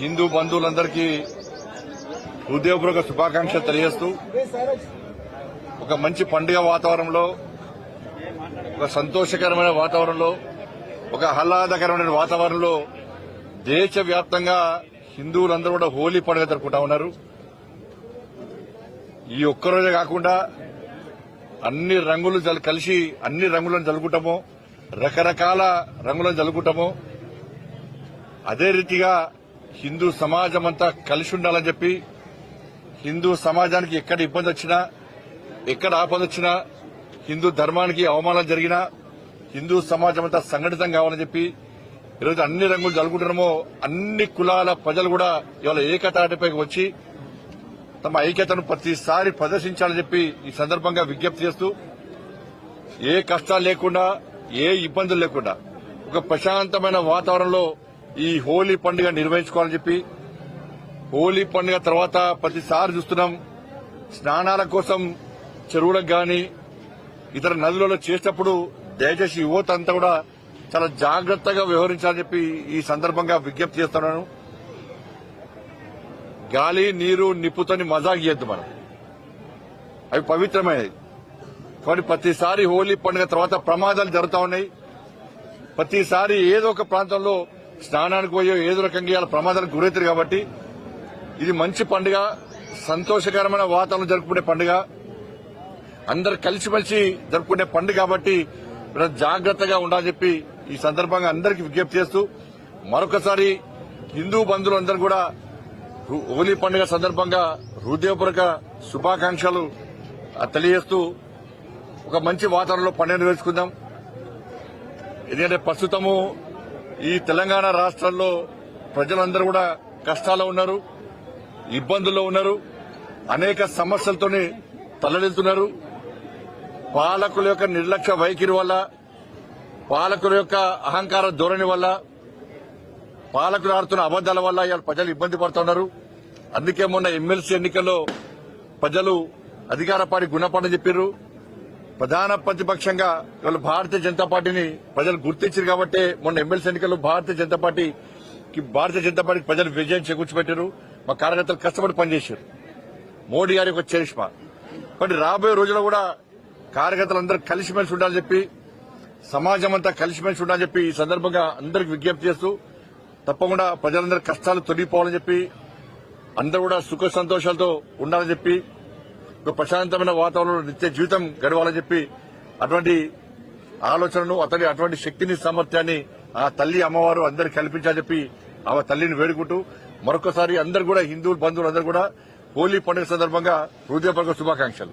హిందూ బంధువులందరికీ హృదయపూర్వక శుభాకాంక్షలు తెలియజేస్తూ ఒక మంచి పండుగ వాతావరణంలో ఒక సంతోషకరమైన వాతావరణంలో ఒక ఆహ్లాదకరమైన వాతావరణంలో దేశవ్యాప్తంగా హిందువులందరూ కూడా హోలీ పండుగ జరుపుకుంటా ఉన్నారు. ఈ ఒక్కరోజే కాకుండా అన్ని రంగులు కలిసి అన్ని రంగులను జరుపుకుంటాము రకరకాల రంగులను జరుపుకుంటాము అదే రీతిగా హిందూ సమాజం అంతా కలిసి ఉండాలని చెప్పి హిందూ సమాజానికి ఎక్కడ ఇబ్బంది వచ్చినా ఎక్కడ ఆపద వచ్చినా హిందూ ధర్మానికి అవమానం జరిగినా హిందూ సమాజం అంతా సంఘటితం కావాలని చెప్పి ఈరోజు అన్ని రంగులు జరుగుతున్నామో అన్ని కులాల ప్రజలు కూడా ఇవాళ ఏకతాటిపైకి వచ్చి తమ ఐక్యతను ప్రతిసారి ప్రదర్శించాలని చెప్పి ఈ సందర్భంగా విజ్ఞప్తి చేస్తూ ఏ కష్టాలు లేకుండా ఏ ఇబ్బందులు లేకుండా ఒక ప్రశాంతమైన వాతావరణంలో ఈ హోలీ పండుగ నిర్వహించుకోవాలని చెప్పి హోలీ పండుగ తర్వాత ప్రతిసారి చూస్తున్నాం. స్నానాల కోసం చెరువులకు గాని ఇతర నదులలో చేసేటప్పుడు దయచేసి యువత అంతా కూడా చాలా జాగ్రత్తగా వ్యవహరించాలని చెప్పి ఈ సందర్భంగా విజ్ఞప్తి చేస్తున్నాను. గాలి నీరు నిప్పుతోని మజాక్ చేయొద్దు మనం. అవి పవిత్రమైనవి. కానీ ప్రతిసారి హోలీ పండుగ తర్వాత ప్రమాదాలు జరుగుతా ఉన్నాయి. ప్రతిసారి ఏదో ఒక ప్రాంతంలో స్నానానికి పోయో ఏదో రకంగా ఇవాళ ప్రమాదానికి గురవుతారు కాబట్టి ఇది మంచి పండుగ సంతోషకరమైన వాతావరణం జరుపుకునే పండుగ. అందరు కలిసిమెలిసి జరుపుకునే పండుగ కాబట్టి మనం జాగ్రత్తగా ఉండాలని చెప్పి ఈ సందర్భంగా అందరికీ విజ్ఞప్తి చేస్తూ మరొకసారి హిందూ బంధువులందరూ కూడా హు- హోలీ పండుగ సందర్భంగా హృదయపూర్వక శుభాకాంక్షలు తెలియజేస్తూ ఒక మంచి వాతావరణంలో పండుగ నిర్వహించుకుందాం. ఎందుకంటే ప్రస్తుతము ఈ తెలంగాణ రాష్ట్రంలో ప్రజలందరూ కూడా కష్టాల్లో ఉన్నారు ఇబ్బందుల్లో ఉన్నారు అనేక సమస్యలతోనే తలడిల్తున్నారు పాలకుల యొక్క నిర్లక్ష్య వైఖరి వల్ల పాలకుల యొక్క అహంకార ధోరణి వల్ల పాలకులు ఆడుతున్న అబద్దాల వల్ల ఇవాళ ప్రజలు ఇబ్బంది పడుతున్నారు అందుకే మొన్న ఎమ్మెల్సీ ఎన్నికల్లో ప్రజలు అధికార పార్టీ గుణపడని చెప్పారు ప్రధాన ప్రతిపక్షంగా వాళ్ళు భారతీయ జనతా పార్టీని ప్రజలు గుర్తించారు కాబట్టి మొన్న ఎమ్మెల్సీ ఎన్నికల్లో భారతీయ జనతా పార్టీకి భారతీయ జనతా పార్టీకి ప్రజలు విజయం చేకూర్చిపెట్టారు. మా కార్యకర్తలు కష్టపడి పనిచేశారు. మోడీ గారి యొక్క చరిష్మా. కానీ రాబోయే రోజుల్లో కూడా కార్యకర్తలందరూ కలిసిమెలిసి ఉండాలని చెప్పి సమాజం అంతా కలిసిమెలిసి ఉండాలని చెప్పి ఈ సందర్భంగా అందరికి విజ్ఞప్తి చేస్తూ తప్పకుండా ప్రజలందరి కష్టాలు తొలగిపోవాలని చెప్పి అందరూ కూడా సుఖ సంతోషాలతో ఉండాలని చెప్పి ఒక ప్రశాంతమైన వాతావరణంలో నిత్య జీవితం గడవాలని చెప్పి అటువంటి ఆలోచనను అతని అటువంటి శక్తిని సామర్థ్యాన్ని ఆ తల్లి అమ్మవారు అందరికి కల్పించాలని చెప్పి ఆ తల్లిని వేడుకుంటూ మరొకసారి అందరు కూడా హిందువులు బంధువులు అందరూ కూడా హోలీ పండుగ సందర్భంగా హృదయపూర్వక శుభాకాంక్షలు.